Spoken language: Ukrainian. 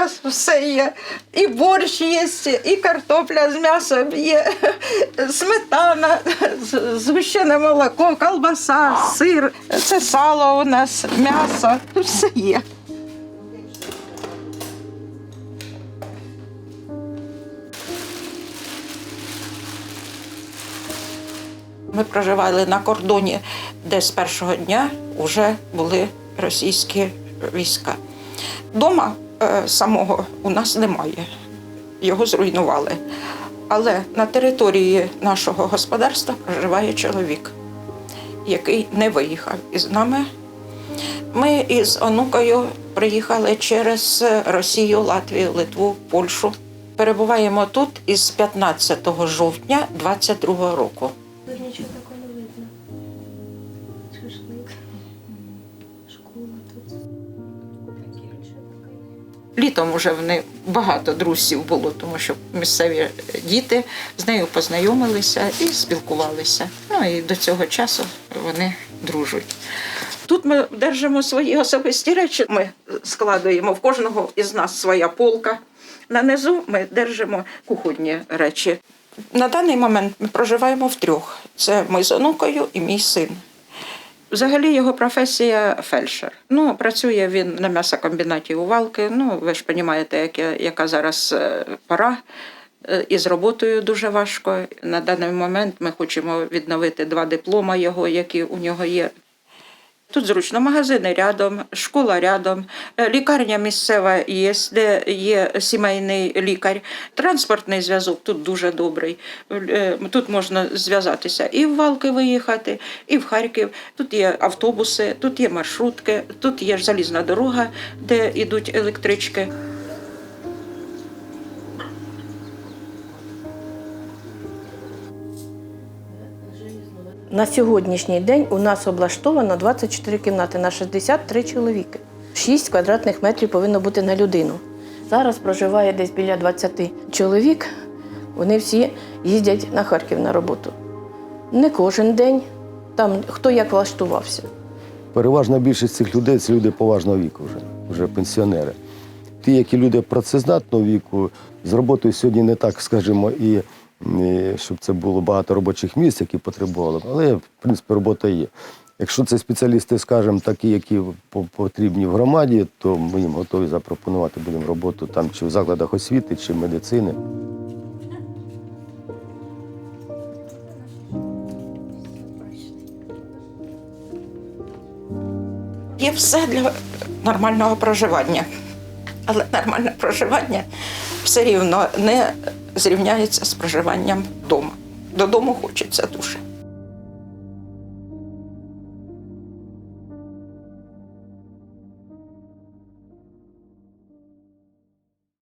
нас все є. І борщ є, і картопля з м'ясом є, сметана, згущене молоко, колбаса, сир. Це сало у нас, м'ясо, все є. Ми проживали на кордоні, де з першого дня вже були російські війська. Дома самого у нас немає, його зруйнували. Але на території нашого господарства проживає чоловік, який не виїхав із нами. Ми із онукою приїхали через Росію, Латвію, Литву, Польщу. Перебуваємо тут із 15 жовтня 22 року. Тут нічого такого не видно. Шашлик. Школа тут. Літом вже в неї багато друзів було, тому що місцеві діти з нею познайомилися і спілкувалися. Ну і до цього часу вони дружать. Тут ми держимо свої особисті речі. Ми складуємо в кожного із нас своя полка. На низу ми держимо кухонні речі. На даний момент ми проживаємо втрьох. Це ми з онукою і мій син. Взагалі його професія фельдшер. Ну, працює він на м'ясокомбінаті у Валки. Ну, ви ж розумієте, яка, зараз е, пора. Е, І з роботою дуже важко. На даний момент ми хочемо відновити два диплома його, які у нього є. Тут зручно магазини рядом, школа рядом, е, лікарня місцева є, де є сімейний лікар. Транспортний зв'язок тут дуже добрий. Е, Тут можна зв'язатися і в Валки виїхати, і в Харків. Тут є автобуси, тут є маршрутки, тут є залізна дорога, де йдуть електрички. На сьогоднішній день у нас облаштовано 24 кімнати на 63 чоловіки. 6 квадратних метрів повинно бути на людину. Зараз проживає десь біля 20 чоловік. Вони всі їздять на Харків на роботу. Не кожен день, там хто як влаштувався. Переважна більшість цих людей це люди поважного віку вже, вже пенсіонери. Ті, які люди працездатного віку, з роботою сьогодні не так, скажімо, і, щоб це було багато робочих місць, які потребували, але в принципі робота є. Якщо це спеціалісти, скажімо, такі, які потрібні в громаді, то ми їм готові запропонувати будемо роботу там чи в закладах освіти, чи медицини. Є все для нормального проживання. Але нормальне проживання все рівно не зрівняється з проживанням вдома. Додому хочеться дуже.